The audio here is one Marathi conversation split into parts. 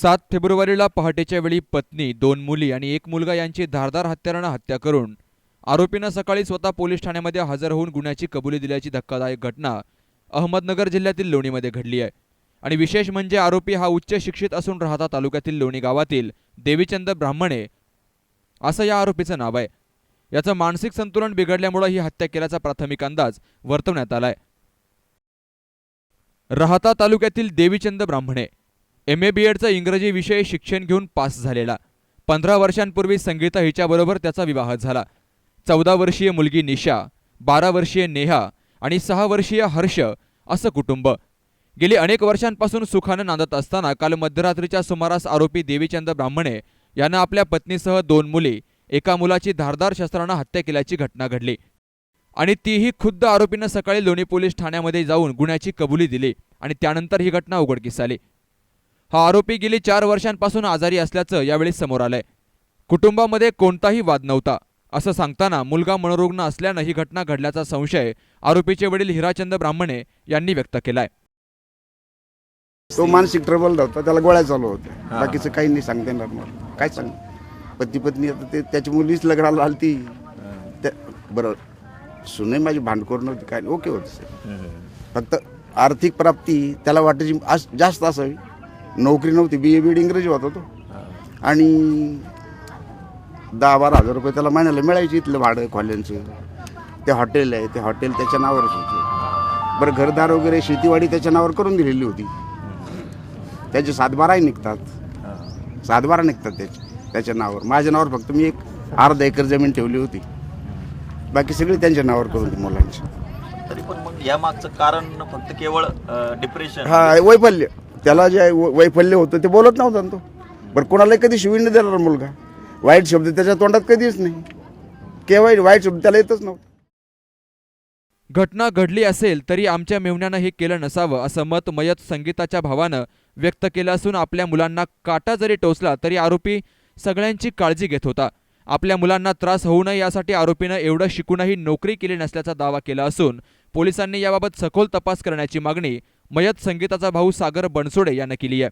सात फेब्रुवारीला पहाटेच्या वेळी पत्नी दोन मुली आणि एक मुलगा यांची धारदार हत्यारानं हत्या करून आरोपीनं सकाळी स्वतः पोलीस ठाण्यामध्ये हजर होऊन गुन्ह्याची कबुली दिल्याची धक्कादायक घटना अहमदनगर जिल्ह्यातील लोणीमध्ये घडली आहे. आणि विशेष म्हणजे आरोपी हा उच्च शिक्षित असून राहता तालुक्यातील लोणी गावातील देवीचंद ब्राह्मणे असं या आरोपीचं नाव आहे. याचं मानसिक संतुलन बिघडल्यामुळे ही हत्या केल्याचा प्राथमिक अंदाज वर्तवण्यात आलाय. राहता तालुक्यातील देवीचंद ब्राह्मणे एम ए बी एडचा इंग्रजी विषय शिक्षण घेऊन पास झालेला. पंधरा वर्षांपूर्वी संगीता हिच्याबरोबर त्याचा विवाह झाला. चौदा वर्षीय मुलगी निशा बारा वर्षीय नेहा आणि सहा वर्षीय हर्ष असं कुटुंब. गेली अनेक वर्षांपासून सुखानं नांदत असताना काल मध्यरात्रीच्या सुमारास आरोपी देवीचंद ब्राह्मणे यानं आपल्या पत्नीसह दोन मुली एका मुलाची धारदार शस्त्रानं हत्या केल्याची घटना घडली. आणि तीही खुद्द आरोपीनं सकाळी लोणी पोलीस ठाण्यामध्ये जाऊन गुन्ह्याची कबुली दिली आणि त्यानंतर ही घटना उघडकीस आली. हा आरोपी गेली चार वर्षांपासून आजारी असल्याचं यावेळी समोर आलंय. कुटुंबामध्ये कोणताही वाद नव्हता. असं सांगताना मुलगा मनोरुग्ण असल्यानं ही घटना घडल्याचा संशय आरोपीचे वडील हिराचंद ब्राह्मणे यांनी व्यक्त केलाय. तो मानसिक ट्रबल होता. त्याला गोळ्या चालू होत्या. बाकीचं काही नाही सांगता येणार मला. काय सांग? पती पत्नी आता ते त्याची मुलीच लग्नाला आलती. त्या बरं सुने माझी भांडखोर नव्हती. काय नाही ओके होतं फक्त आर्थिक प्राप्ती त्याला वाटायची जास्त असावी. नोकरी नव्हती बी ए बीड इंग्रजी होता. तो आणि दहा बारा हजार रुपये त्याला महिन्याला मिळायचे इथलं भाडं खोल्यांचं ते हॉटेल आहे ते हॉटेल त्याच्या नावावरच होतं. बरं घरदार वगैरे शेतीवाडी त्याच्या नावावर करून दिलेली होती. त्याचे सातबाराही निघतात. सातबारा निघतात त्याचे त्याच्या नावावर. माझ्या नावावर फक्त मी एक अर्धा एकर जमीन ठेवली होती. बाकी सगळी त्यांच्या नावावर करून मुलांची. तरी पण मग या मागचं कारण फक्त केवळ डिप्रेशन हा वैफल्य. त्याला जे वैफल्य होतं ते बोलत नव्हता तो. बरं कोणालाही कधी शिवी देणार मुलगा. वाईट शब्द त्याच्या तोंडात कधीच नाही. केव्हाही वाईट शब्द त्याला येतच नव्हता. घटना घडली असेल तरी आमच्या मेवण्यानं हे केलं नसावं असं मत मयत संगीताच्या भावानं व्यक्त केलं असून आपल्या मुलांना काटा जरी टोचला तरी आरोपी सगळ्यांची काळजी घेत होता. आपल्या मुलांना त्रास होऊ नये यासाठी आरोपीनं एवढं शिकूनही नोकरी केली नसल्याचा दावा केला असून पोलिसांनी याबाबत सखोल तपास करण्याची मागणी मयत संगीताचा भाऊ सागर बनसोडे यानं केली आहे.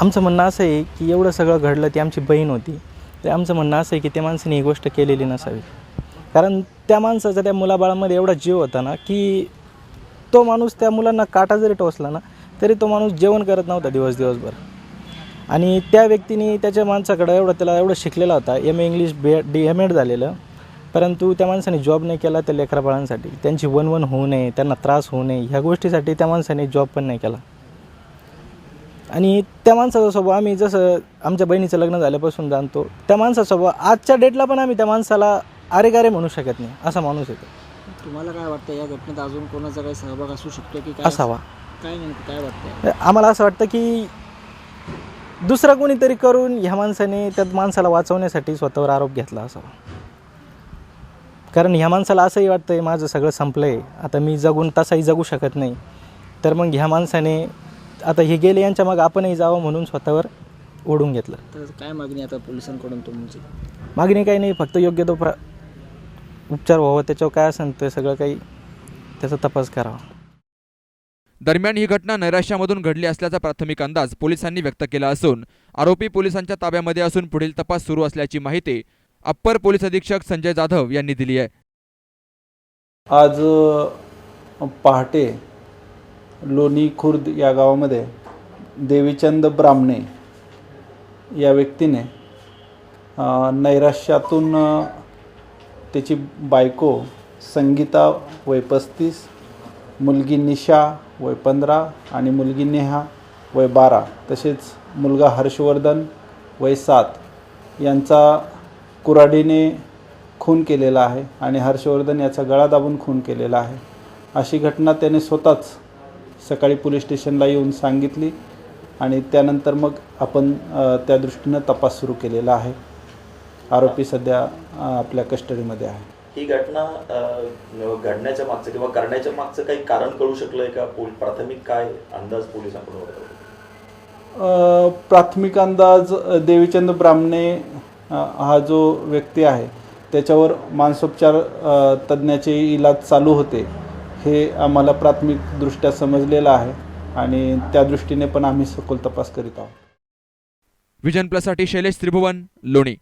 आमचं म्हणणं असं आहे की एवढं सगळं घडलं ती आमची बहीण होती. तर आमचं म्हणणं असं आहे की त्या माणसाने ही गोष्ट केलेली नसावी. कारण त्या माणसाचा त्या मुलाबाळामध्ये एवढा जीव होता ना की तो माणूस त्या मुलांना काटा जरी टोचला ना तरी तो माणूस जेवण करत नव्हता दिवस दिवसभर. आणि त्या व्यक्तीने त्याच्या माणसाकडं एवढं त्याला एवढं शिकलेला होता. M A English B D M Ed झालेलं. परंतु त्या माणसाने जॉब नाही केला त्या लेकराबाळांसाठी त्यांची वनवन होऊ नये त्यांना त्रास होऊ नये ह्या गोष्टीसाठी त्या माणसाने जॉब पण नाही केला. आणि त्या माणसाचा स्वभाव आम्ही जसं आमच्या बहिणीचं लग्न झाल्यापासून जाणतो त्या माणसाचा स्वभाव आजच्या डेटला पण आम्ही त्या माणसाला अरे गारे म्हणू शकत नाही असा माणूस येतो. तुम्हाला काय वाटतं या घटनेत अजून कोणाचा काही सहभाग असू शकतो की असावा. काय नेमकं काय वाटतंय? आम्हाला असं वाटतं की दुसरा कोणीतरी करून ह्या माणसाने त्या माणसाला वाचवण्यासाठी स्वतःवर आरोप घेतला असावा. कारण ह्या माणसाला असंही वाटतंय माझं सगळं संपलं आहे आता मी जगून तसाही जगू शकत नाही. तर मग ह्या माणसाने आता हे गेले यांच्या मग आपणही जावं म्हणून स्वतःवर ओढून घेतलं. तर काय मागणी आता पोलिसांकडून तुमची? मागणी काही नाही फक्त योग्य तो प्र उपचार व्हावा त्याच्यावर काय असेल ते सगळं काही त्याचा तपास करावा. दरम्यान ही घटना नैराश्यामधून घडली असल्याचा प्राथमिक अंदाज पोलिसांनी व्यक्त केला असून आरोपी पोलिसांच्या ताब्यामध्ये असून पुढील तपास सुरू असल्याची माहिती अप्पर पोलीस अधीक्षक संजय जाधव यांनी दिली आहे. आज पहाटे लोणी खुर्द या गावामध्ये देवीचंद ब्राह्मणे या व्यक्तीने नैराश्यातून त्याची बायको संगीता वय पस्तीस मुलगी निशा वय पंधरा आणि मुलगी नेहा वय बारा तसेच मुलगा हर्षवर्धन वय सात यांचा कुऱ्हाडीने खून केलेला आहे आणि हर्षवर्धन याचा गळा दाबून खून केलेला आहे. अशी घटना त्याने स्वतःच सकाळी पोलीस स्टेशनला येऊन सांगितली आणि त्यानंतर मग आपण त्या दृष्टीनं तपास सुरू केलेला आहे. आरोपी सध्या आपल्या कस्टडीमध्ये आहे. ही घटना घडण्याच्या मागचं किंवा करण्याच्या मागचं काही कारण कळू शकलंय का? पोल- प्राथमिक काय अंदाज पोलिसांकडून प्राथमिक अंदाज देवीचंद ब्राह्मणे हा जो व्यक्ती आहे त्याच्यावर मानसोपचार तज्ज्ञाचे इलाज चालू होते हे आम्हाला प्राथमिकदृष्ट्या समजलेलं आहे आणि त्या दृष्टीने पण आम्ही सखोल तपास करीत आहोत. विजन प्लससाठी शैलेश त्रिभुवन लोणी.